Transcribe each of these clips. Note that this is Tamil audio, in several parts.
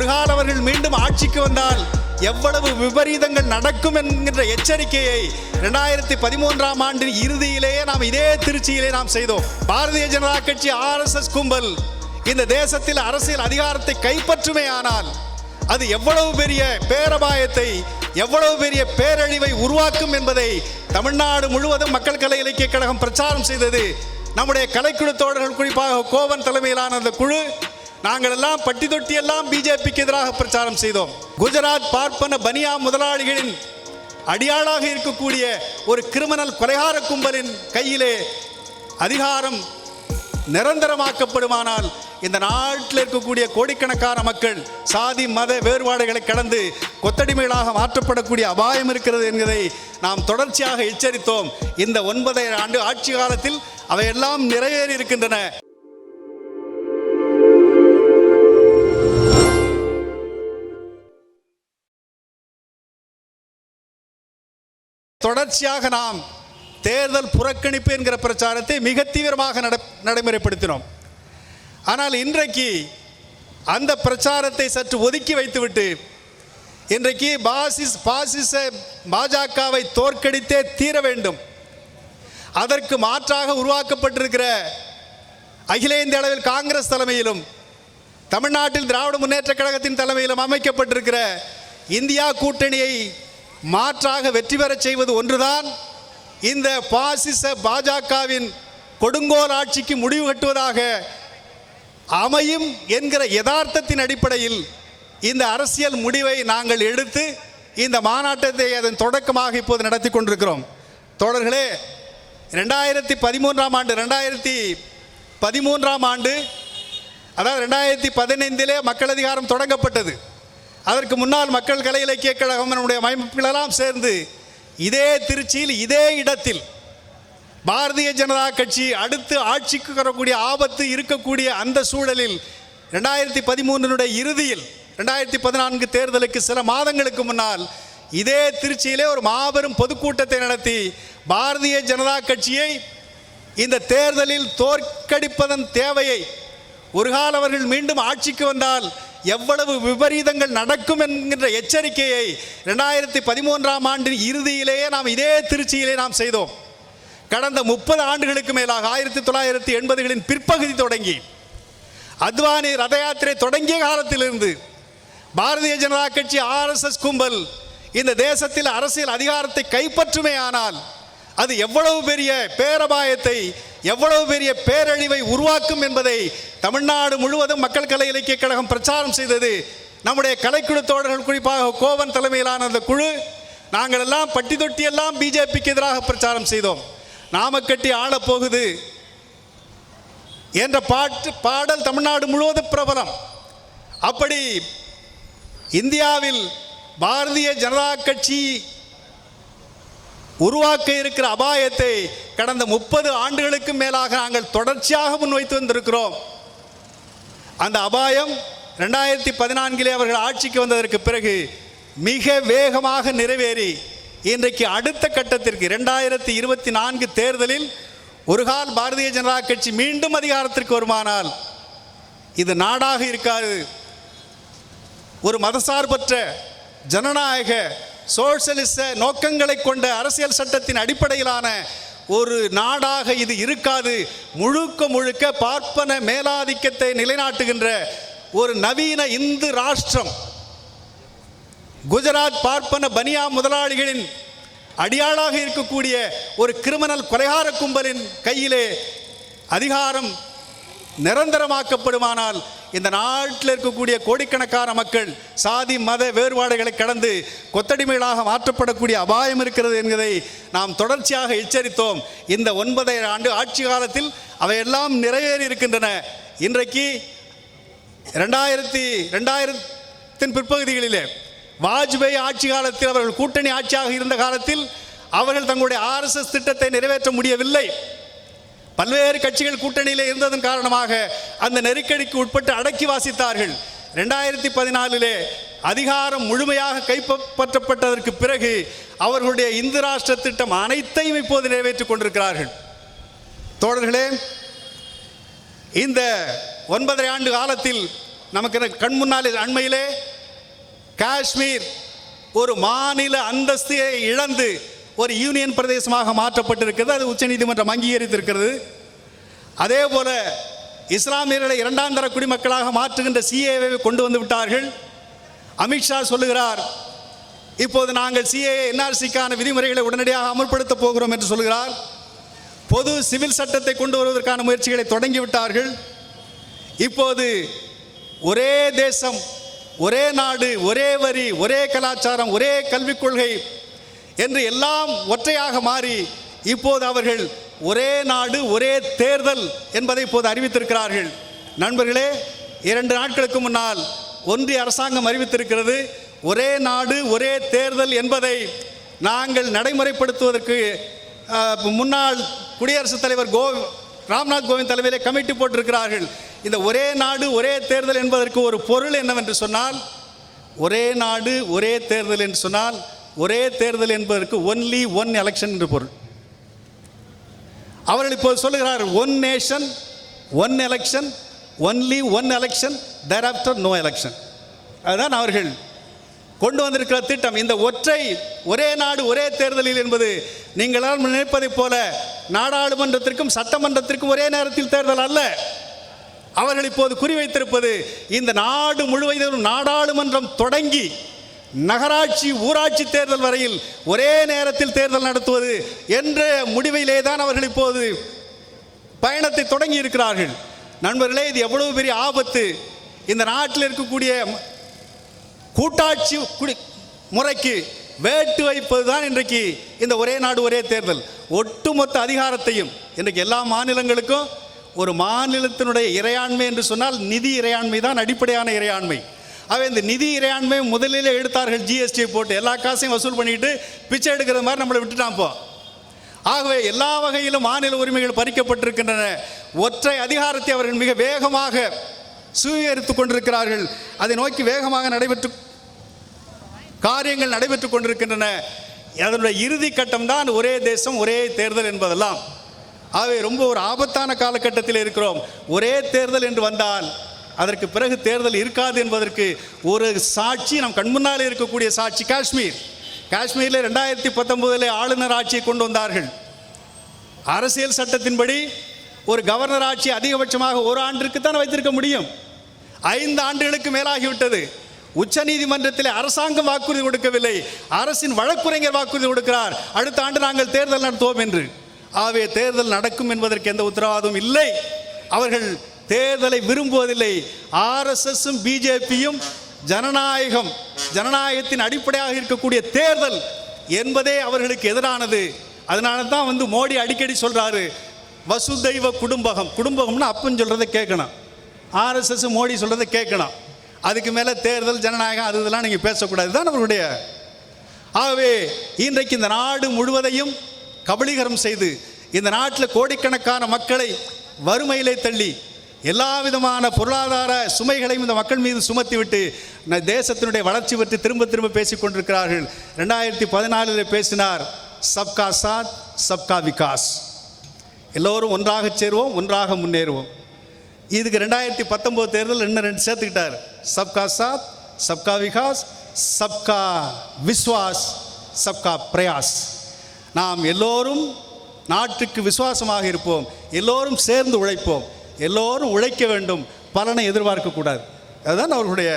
ஒரு கால அவர்கள் மீண்டும் ஆட்சிக்கு வந்தால் எவ்வளவு விபரீதங்கள் நடக்கும் என்கின்ற எச்சரிக்கையை இரண்டாயிரத்தி பதிமூன்றாம் ஆண்டின் இறுதியிலேயே நாம் இதே திருச்சியிலே நாம் செய்தோம். பாரதிய ஜனதா கட்சி ஆர்எஸ்எஸ் கும்பல் இந்த தேசத்தில் அரசியல் அதிகாரத்தை கைப்பற்றுமே ஆனால் அது எவ்வளவு பெரிய பேரபாயத்தை எவ்வளவு பெரிய பேரழிவை உருவாக்கும் என்பதை தமிழ்நாடு முழுவதும் மக்கள் கலை இலக்கிய கழகம் பிரச்சாரம் செய்தது. நம்முடைய கலைக்குழு தோழர்கள் குறிப்பாக கோவன் தலைமையிலான அந்த குழு நாங்கள் எல்லாம் பட்டி தொட்டி எல்லாம் பிஜேபிக்கு எதிராக பிரச்சாரம் செய்தோம். குஜராத் பார்ப்பன பனியா முதலாளிகளின் அடியாளாக இருக்கக்கூடிய ஒரு கிரிமினல் கொலைகார கும்பலின் கையிலே அதிகாரம் நிரந்தரமாக்கப்படுமானால் இந்த நாட்டில் இருக்கக்கூடிய கோடிக்கணக்கான மக்கள் சாதி மத வேறுபாடுகளை கடந்து கொத்தடிமைகளாக மாற்றப்படக்கூடிய அபாயம் இருக்கிறது என்பதை நாம் தொடர்ச்சியாக எச்சரித்தோம். இந்த ஒன்பதை ஆண்டு ஆட்சி காலத்தில் அவையெல்லாம் நிறைவேறி இருக்கின்றன தொடர்ச்சியாக நாம் தேர்தல் புறக்கணிப்பு என்கிற பிரச்சாரத்தை மிக தீவிரமாக நட நடைமுறைப்படுத்தினோம். ஆனால் இன்றைக்கு அந்த பிரச்சாரத்தை சற்று ஒதுக்கி வைத்துவிட்டு இன்றைக்கு பாசிஸ் பாசிச பாஜகவை தோற்கடித்தே தீர வேண்டும். அதற்கு மாற்றாக உருவாக்கப்பட்டிருக்கிற அகில இந்திய அளவில் காங்கிரஸ் தலைமையிலும் தமிழ்நாட்டில் திராவிட முன்னேற்ற கழகத்தின் தலைமையிலும் அமைக்கப்பட்டிருக்கிற இந்தியா கூட்டணியை மாற்றாக வெற்றி பெறச் செய்வது ஒன்றுதான். இந்த பாசிச பாஜகவின் கொடுங்கோல் ஆட்சிக்கு முடிவு கட்டுவதாக அமையும் என்கிற யதார்த்தத்தின் அடிப்படையில் இந்த அரசியல் முடிவை நாங்கள் எடுத்து இந்த மாநாட்டத்தை அதன் தொடக்கமாக இப்போது நடத்தி கொண்டிருக்கிறோம். தோழர்களே ரெண்டாயிரத்தி பதிமூன்றாம் ஆண்டு ரெண்டாயிரத்தி பதிமூன்றாம் ஆண்டு அதாவது ரெண்டாயிரத்தி பதினைந்திலே மக்கள் அதிகாரம் தொடங்கப்பட்டது. அதற்கு முன்னால் மக்கள் கலை இலக்கிய கழகம் நம்முடைய அமைப்புகளெல்லாம் சேர்ந்து இதே திருச்சியில் இதே இடத்தில் பாரதிய ஜனதா கட்சி அடுத்து ஆட்சிக்கு வரக்கூடிய ஆபத்து இருக்கக்கூடிய அந்த சூழலில் ரெண்டாயிரத்தி பதிமூன்றினுடைய இறுதியில் ரெண்டாயிரத்தி பதினான்கு தேர்தலுக்கு சில மாதங்களுக்கு முன்னால் இதே திருச்சியிலே ஒரு மாபெரும் பொதுக்கூட்டத்தை நடத்தி பாரதிய ஜனதா கட்சியை இந்த தேர்தலில் தோற்கடிப்பதன் தேவையை ஒரு கால அவர்கள் மீண்டும் ஆட்சிக்கு வந்தால் எவ்வளவு விபரீதங்கள் நடக்கும் என்கின்ற எச்சரிக்கையை ரெண்டாயிரத்தி பதிமூன்றாம் ஆண்டின் இறுதியிலேயே நாம் இதே திருச்சியிலே நாம் செய்தோம். கடந்த முப்பது ஆண்டுகளுக்கு மேலாக ஆயிரத்தி தொள்ளாயிரத்தி எண்பதுகளின் பிற்பகுதி தொடங்கி அத்வானி ரத யாத்திரை தொடங்கிய காலத்திலிருந்து பாரதிய ஜனதா கட்சி ஆர்எஸ்எஸ் கும்பல் இந்த தேசத்தில் அரசியல் அதிகாரத்தை கைப்பற்றுமே ஆனால் அது எவ்வளவு பெரிய பேரபாயத்தை எவ்வளவு பெரிய பேரழிவை உருவாக்கும் என்பதை தமிழ்நாடு முழுவதும் மக்கள் கலை இலக்கிய கழகம் பிரச்சாரம் செய்தது நம்முடைய கலைக்குழு தோழர்கள் குறிப்பாக கோவன் தலைமையிலான அந்த குழு. நாங்கள் எல்லாம் பட்டி தொட்டி எல்லாம் பிஜேபிக்கு எதிராக பிரச்சாரம் செய்தோம். நாம கட்டி என்ற பாட்டு பாடல் தமிழ்நாடு முழுவதும் பிரபலம். அப்படி இந்தியாவில் பாரதிய ஜனதா கட்சி உருவாக்க இருக்கிற அபாயத்தை கடந்த முப்பது ஆண்டுகளுக்கு மேலாக நாங்கள் தொடர்ச்சியாக முன்வைத்து வந்திருக்கிறோம். அந்த அபாயம் ரெண்டாயிரத்தி பதினான்கிலே அவர்கள் ஆட்சிக்கு வந்ததற்கு பிறகு மிக வேகமாக நிறைவேறி இன்றைக்கு அடுத்த கட்டத்திற்கு ரெண்டாயிரத்தி இருபத்தி நான்கு தேர்தலில் ஒரு கால் பாரதிய ஜனதா கட்சி மீண்டும் அதிகாரத்திற்கு வருமானால் இது நாடாக இருக்காது. ஒரு மதசார்பற்ற ஜனநாயக சோசியலிச நோக்கங்களை கொண்ட அரசியல் சட்டத்தின் அடிப்படையிலான ஒரு நாடாக இது இருக்காது. முழுக்க முழுக்க பார்ப்பன மேலாதிக்கத்தை நிலைநாட்டுகின்ற ஒரு நவீன இந்து ராஷ்டிரம். குஜராத் பார்ப்பன பனியா முதலாளிகளின் அடியாளாக இருக்கக்கூடிய ஒரு கிரிமினல் கொலைகார கும்பலின் கையிலே அதிகாரம் நிரந்தரமாக்கப்படுமானால் இந்த நாட்டில் இருக்கக்கூடிய கோடிக்கணக்கான மக்கள் சாதி மத வேறுபாடுகளை கடந்து கொத்தடிமைகளாக மாற்றப்படக்கூடிய அபாயம் இருக்கிறது என்பதை நாம் தொடர்ச்சியாக எச்சரித்தோம். இந்த ஒன்பதை ஆண்டு ஆட்சி காலத்தில் அவையெல்லாம் நிறைவேறி இருக்கின்றன. இன்றைக்கு ரெண்டாயிரத்தி ரெண்டாயிரத்தின் பிற்பகுதிகளிலே வாஜ்பாய் ஆட்சி காலத்தில் அவர்கள் கூட்டணி ஆட்சியாக இருந்த காலத்தில் அவர்கள் தங்களுடைய ஆர்எஸ்எஸ் திட்டத்தை நிறைவேற்ற முடியவில்லை. பல்வேறு கட்சிகள் கூட்டணியில் இருந்ததன் காரணமாக அந்த நெருக்கடிக்கு உட்பட்டு அடக்கி வாசித்தார்கள். ரெண்டாயிரத்தி பதினாலிலே அதிகாரம் முழுமையாக கைப்பற்றப்பட்டதற்கு பிறகு அவர்களுடைய இந்து ராஷ்டிர திட்டம் அனைத்தையும் இப்போது நிறைவேற்றிக் கொண்டிருக்கிறார்கள். தோழர்களே இந்த ஒன்பதரை ஆண்டு காலத்தில் நமக்கு கண் முன்னாலே அண்மையிலே காஷ்மீர் ஒரு மாநில அந்தஸ்தியை இழந்து ஒரு யூனியன் பிரதேசமாக மாற்றப்பட்டிருக்கிறது அது உச்சநீதிமன்றம் அங்கீகரித்திருக்கிறது. அதே போல இஸ்லாமியர்களை இரண்டாம் தர குடிமக்களாக மாற்றுகின்ற சிஏவை கொண்டு வந்து விட்டார்கள். அமித்ஷா சொல்லுகிறார் இப்போது நாங்கள் சிஏ என்ஆர்சிக்கான விதிமுறைகளை உடனடியாக அமல்படுத்தப் போகிறோம் என்று சொல்கிறார் பொது சிவில் சட்டத்தை கொண்டு வருவதற்கான முயற்சிகளை தொடங்கிவிட்டார்கள் இப்போது ஒரே தேசம் ஒரே நாடு ஒரே வரி ஒரே கலாச்சாரம் ஒரே கல்விக் கொள்கை என்று எல்லாம் ஒற்றையாக மாறி இப்போது அவர்கள் ஒரே நாடு ஒரே தேர்தல் என்பதை இப்போது அறிவித்திருக்கிறார்கள். நண்பர்களே இரண்டு நாட்களுக்கு முன்னால் ஒன்றிய அரசாங்கம் அறிவித்திருக்கிறது ஒரே நாடு ஒரே தேர்தல் என்பதை நாங்கள் நடைமுறைப்படுத்துவதற்கு முன்னாள் குடியரசுத் தலைவர் கோ ராம்நாத் கோவிந்த் தலைமையிலே கமிட்டி போட்டிருக்கிறார்கள். இந்த ஒரே நாடு ஒரே தேர்தல் என்பதற்கு ஒரு பொருள் என்னவென்று சொன்னால் ஒரே நாடு ஒரே தேர்தல் என்று சொன்னால் ஒரே தேர்தல் என்பதற்கு ஒன்லி ஒன் எலெக்ஷன் என்று பொருள். அவர்கள் இப்போது சொல்லுகிறார் one nation one election only one election there after no election அதுதான் அவர்கள் கொண்டு வந்திருக்கிற திட்டம். இந்த ஒற்றை ஒரே நாடு ஒரே தேர்தலில் என்பது நீங்களால் நினைப்பதைப் போல நாடாளுமன்றத்திற்கும் சட்டமன்றத்திற்கும் ஒரே நேரத்தில் தேர்தல் அல்ல. அவர்கள் இப்போது குறிவைத்திருப்பது இந்த நாடு முழுவதும் நாடாளுமன்றம் தொடங்கி நகராட்சி ஊராட்சி தேர்தல் வரையில் ஒரே நேரத்தில் தேர்தல் நடத்துவது என்ற முடிவிலே தான் அவர்கள் இப்போது பயணத்தை தொடங்கி இருக்கிறார்கள் நண்பர்களே இது எவ்வளவு பெரிய ஆபத்து. இந்த நாட்டில் இருக்கக்கூடிய கூட்டாட்சி குடி முறைக்கு வேட்டு வைப்பது தான் இன்றைக்கு இந்த ஒரே நாடு ஒரே தேர்தல். ஒட்டுமொத்த அதிகாரத்தையும் இன்றைக்கு எல்லா மாநிலங்களுக்கும் ஒரு மாநிலத்தினுடைய இறையாண்மை என்று சொன்னால் நிதி இறையாண்மை தான் அடிப்படையான இறையாண்மை. அவை இந்த நிதி இறையாண்மை முதலில் எடுத்தார்கள் ஜிஎஸ்டியை போட்டு எல்லா காசையும் வசூல் பண்ணிட்டு பிச்சை எடுக்கிற மாதிரி நம்மளை விட்டுட்டான் இப்போ. ஆகவே எல்லா வகையிலும் மாநில உரிமைகள் பறிக்கப்பட்டிருக்கின்றன. ஒற்றை அதிகாரத்தை அவர்கள் மிக வேகமாக சுவீகரித்துக் கொண்டிருக்கிறார்கள். அதை நோக்கி வேகமாக நடைபெற்று காரியங்கள் நடைபெற்றுக் கொண்டிருக்கின்றன. அதனுடைய இறுதி கட்டம் தான் ஒரே தேசம் ஒரே தேர்தல் என்பதெல்லாம். ஆகவே ரொம்ப ஒரு ஆபத்தான காலகட்டத்தில் இருக்கிறோம். ஒரே தேர்தல் என்று வந்தால் அதற்கு பிறகு தேர்தல் இருக்காது என்பதற்கு ஒரு சாட்சி நம் கண்முன்னால் இருக்கக்கூடிய சாட்சி காஷ்மீர். காஷ்மீரில் ரெண்டாயிரத்தி பத்தொன்பதில் ஆளுநர் ஆட்சியை கொண்டு வந்தார்கள். அரசியல் சட்டத்தின்படி ஒரு கவர்னர் ஆட்சி அதிகபட்சமாக ஒரு ஆண்டிற்கு தான் வைத்திருக்க முடியும். ஐந்து ஆண்டுகளுக்கு மேலாகிவிட்டது. உச்ச நீதிமன்றத்தில் அரசாங்கம் வாக்குறுதி கொடுக்கவில்லை. அரசின் வழக்குரைஞர் வாக்குறுதி கொடுக்கிறார். அடுத்த ஆண்டு நாங்கள் தேர்தல் நடத்துவோம் என்று. ஆகவே தேர்தல் நடக்கும் என்பதற்கு எந்த உத்தரவாதமும் இல்லை. அவர்கள் தேர்தலை விரும்புவதில்லை. ஆர்எஸ்எஸும் பிஜேபியும் ஜனநாயகம் ஜனநாயகத்தின் அடிப்படையாக இருக்கக்கூடிய தேர்தல் என்பதே அவர்களுக்கு எதிரானது. அதனால தான் வந்து மோடி அடிக்கடி சொல்கிறாரு வசுதெய்வ குடும்பகம். குடும்பகம்னா அப்பன் சொல்கிறத கேட்கணும். ஆர்எஸ்எஸ் மோடி சொல்கிறத கேட்கணும். அதுக்கு மேலே தேர்தல் ஜனநாயகம் அது இதெல்லாம் நீங்கள் பேசக்கூடாது. தான் அவர்களுடைய ஆகவே இன்றைக்கு இந்த நாடு முழுவதையும் கபலீகரம் செய்து இந்த நாட்டில் கோடிக்கணக்கான மக்களை வறுமையிலே தள்ளி எல்லா விதமான பொருளாதார சுமைகளையும் இந்த மக்கள் மீது சுமத்திவிட்டு ந- தேசத்தினுடைய வளர்ச்சி பற்றி திரும்ப திரும்ப பேசிக் கொண்டிருக்கிறார்கள். ரெண்டாயிரத்தி பதினாலில் பேசினார் சப்கா சாத் சப்கா விகாஸ். எல்லோரும் ஒன்றாக சேருவோம் ஒன்றாக முன்னேறுவோம். இதுக்கு ரெண்டாயிரத்தி பத்தொம்போது தேர்தல் இன்னும் ரெண்டு சேர்த்துக்கிட்டார். சப்கா சாத் சப்கா விகாஸ் சப்கா விஸ்வாஸ் சப்கா பிரயாஸ். நாம் எல்லோரும் நாட்டுக்கு விசுவாசமாக இருப்போம் எல்லோரும் சேர்ந்து உழைப்போம். எல்லோரும் உழைக்க வேண்டும். பலனை எதிர்பார்க்கக்கூடாது அதுதான் அவர்களுடைய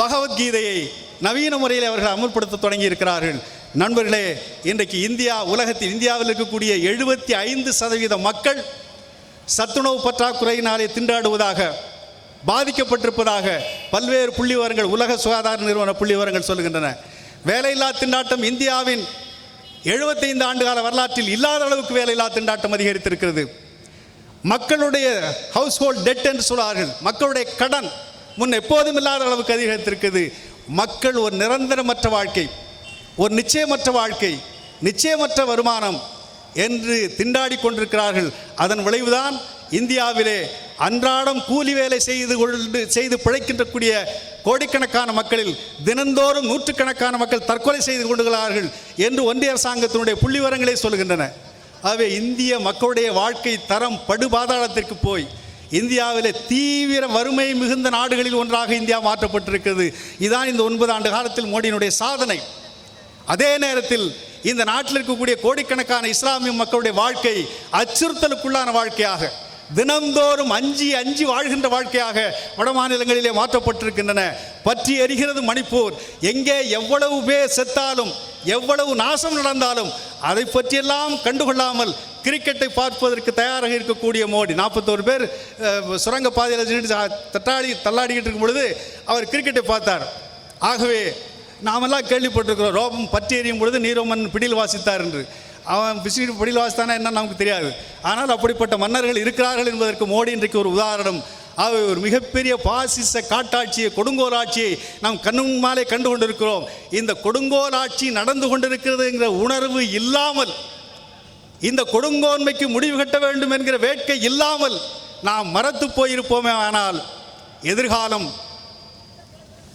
பகவத்கீதையை நவீன முறையில் அவர்கள் அமல்படுத்த தொடங்கி இருக்கிறார்கள் நண்பர்களே இன்றைக்கு இந்தியா உலகத்தில் இந்தியாவில் இருக்கக்கூடிய எழுபத்தி ஐந்து சதவீத மக்கள் சத்துணவு பற்றாக்குறையினாலே திண்டாடுவதாக பாதிக்கப்பட்டிருப்பதாக பல்வேறு புள்ளி விவரங்கள் உலக சுகாதார நிறுவன புள்ளி விவரங்கள் சொல்லுகின்றன. வேலையில்லா திண்டாட்டம் இந்தியாவின் 75 ஆண்டு கால வரலாற்றில் இல்லாத அளவுக்கு வேலையில்லா திண்டாட்டம் அதிகரித்திருக்கிறது. மக்களுடைய ஹவுஸ் ஹோல்ட் டெட் என்று சொல்வார்கள். மக்களுடைய கடன் முன் எப்போதும் இல்லாத அளவுக்கு அதிகரித்திருக்குது மக்கள் ஒரு நிரந்தரமற்ற வாழ்க்கை ஒரு நிச்சயமற்ற வாழ்க்கை நிச்சயமற்ற வருமானம் என்று திண்டாடி கொண்டிருக்கிறார்கள். அதன் விளைவுதான் இந்தியாவிலே அன்றாடம் கூலி வேலை செய்து கொண்டு செய்து பிழைக்கின்றக்கூடிய கோடிக்கணக்கான மக்களில் தினந்தோறும் நூற்றுக்கணக்கான மக்கள் தற்கொலை செய்து கொண்டுகிறார்கள் என்று ஒன்றிய அரசாங்கத்தினுடைய புள்ளிவரங்களே சொல்கின்றன ஆகவே இந்திய மக்களுடைய வாழ்க்கை தரம் படுபாதாளத்திற்கு போய் இந்தியாவில் தீவிர வறுமை மிகுந்த நாடுகளில் ஒன்றாக இந்தியா மாற்றப்பட்டிருக்கிறது. இதுதான் இந்த ஒன்பது ஆண்டு காலத்தில் மோடியினுடைய சாதனை. அதே நேரத்தில் இந்த நாட்டில் இருக்கக்கூடிய கோடிக்கணக்கான இஸ்லாமிய மக்களுடைய வாழ்க்கை அச்சுறுத்தலுக்குள்ளான வாழ்க்கையாக தினந்தோறும் அஞ்சி அஞ்சி வாழ்கின்ற வாழ்க்கையாக வட மாநிலங்களிலே மாற்றப்பட்டிருக்கின்றன. பற்றி எரிகிறது மணிப்பூர். எங்கே எவ்வளவு பேர் செத்தாலும் எவ்வளவு நாசம் நடந்தாலும் அதை பற்றியெல்லாம் கண்டுகொள்ளாமல் கிரிக்கெட்டை பார்ப்பதற்கு தயாராக இருக்கக்கூடிய மோடி. நாற்பத்தோரு பேர் சுரங்க பாதையில் தட்டாடி தள்ளாடிக்கிட்டு இருக்கும் பொழுது அவர் கிரிக்கெட்டை பார்த்தார். ஆகவே நாமெல்லாம் கேள்விப்பட்டிருக்கிறோம். ரோபம் பற்றி எறியும் பொழுது நீரோமன் பிடியில் வாசித்தார் என்று. அவன் பிசிடி பிடியில் வாசித்தானா என்ன நமக்கு தெரியாது. ஆனால் அப்படிப்பட்ட மன்னர்கள் இருக்கிறார்கள் என்பதற்கு மோடி இன்றைக்கு ஒரு உதாரணம். ஆகவே ஒரு மிகப்பெரிய பாசிச காட்டாட்சியை கொடுங்கோலாட்சியை நாம் கண்ணுமாலே கண்டு கொண்டிருக்கிறோம் இந்த கொடுங்கோல் ஆட்சி நடந்து கொண்டிருக்கிறதுங்கிற உணர்வு இல்லாமல் இந்த கொடுங்கோன்மைக்கு முடிவு கட்ட வேண்டும் என்கிற வேட்கை இல்லாமல் நாம் மறத்து போயிருப்போமே ஆனால் எதிர்காலம்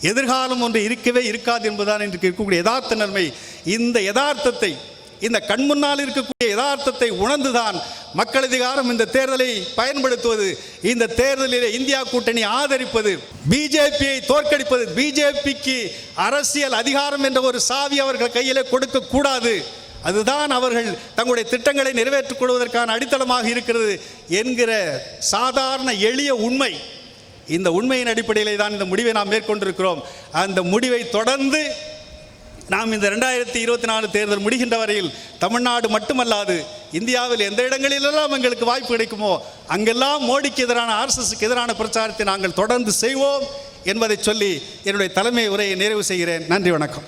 எதிர்காலம் ஒன்று இருக்கவே இருக்காது என்பதுதான் இன்றைக்கு இருக்கக்கூடிய யதார்த்த நன்மை. இந்த யதார்த்தத்தை இந்த கண்முன்னால் இருக்கக்கூடிய யதார்த்தத்தை உணர்ந்துதான் மக்கள் அதிகாரம் இந்த தேர்தலை பயன்படுத்துவது இந்த தேர்தலில் இந்தியா கூட்டணி ஆதரிப்பது பிஜேபியை தோற்கடிப்பது பிஜேபிக்கு அரசியல் அதிகாரம் என்ற ஒரு சாவி அவர்கள் கையிலே கொடுக்க கூடாது. அதுதான் அவர்கள் தங்களுடைய திட்டங்களை நிறைவேற்றிக் கொள்வதற்கான அடித்தளமாக இருக்கிறது என்கிற சாதாரண எளிய உண்மை. இந்த உண்மையின் அடிப்படையிலே தான் இந்த முடிவை நாம் மேற்கொண்டிருக்கிறோம். அந்த முடிவை தொடர்ந்து நாம் இந்த ரெண்டாயிரத்தி இருபத்தி நாலு தேர்தல் முடிகின்ற வரையில் தமிழ்நாடு மட்டுமல்லாது இந்தியாவில் எந்த இடங்களிலெல்லாம் எங்களுக்கு வாய்ப்பு கிடைக்குமோ அங்கெல்லாம் மோடிக்கு எதிரான ஆர்எஸ்எஸ்க்கு எதிரான பிரச்சாரத்தை நாங்கள் தொடர்ந்து செய்வோம் என்பதை சொல்லி என்னுடைய தலைமை உரையை நிறைவு செய்கிறேன். நன்றி வணக்கம்.